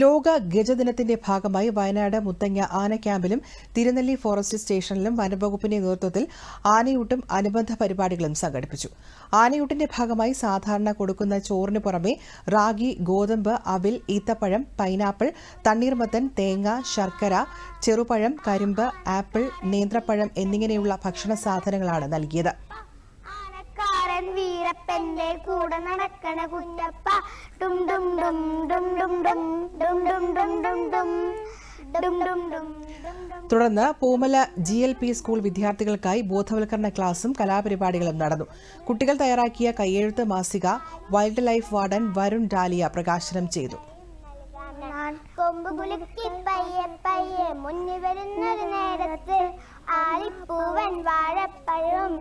ലോക ഗജദിനത്തിന്റെ ഭാഗമായി വയനാട് മുത്തങ്ങ ആന ക്യാമ്പിലും തിരുനെല്ലി ഫോറസ്റ്റ് സ്റ്റേഷനിലും വനംവകുപ്പിന്റെ നേതൃത്വത്തിൽ ആനയൂട്ടും അനുബന്ധ പരിപാടികളും സംഘടിപ്പിച്ചു. ആനയൂട്ടിന്റെ ഭാഗമായി സാധാരണ കൊടുക്കുന്ന ചോറിന് പുറമെ റാഗി ഗോതമ്പ് അവിൽ ഈത്തപ്പഴം പൈനാപ്പിൾ തണ്ണീർമത്തൻ തേങ്ങ ശർക്കര ചെറുപഴം കരിമ്പ് ആപ്പിൾ നേന്ത്രപ്പഴം എന്നിങ്ങനെയുള്ള ഭക്ഷണ സാധനങ്ങളാണ് നൽകിയത്. വീരപ്പന്റെ കൂടെ നടക്കണ കുഞ്ഞപ്പ ഡും ഡും ഡും ഡും ഡും ഡും ഡും ഡും ഡും ഡും ഡും തുടർന്ന് Poomala G L P school വിദ്യാർത്ഥികൾക്കായി ബോധവൽക്കരണ ക്ലാസും കലാപരിപാടികളും നടന്നു കുട്ടികൾ തയ്യാറാക്കിയ കയ്യെഴുത്ത് മാസിക wildlife warden Varun Dalia പ്രകാശനം ചെയ്തു കൊമ്പ് കുലുക്കി പയ്യെ പയ്യെ മുന്നിൽ വരുന്നൊരു നേരത്ത്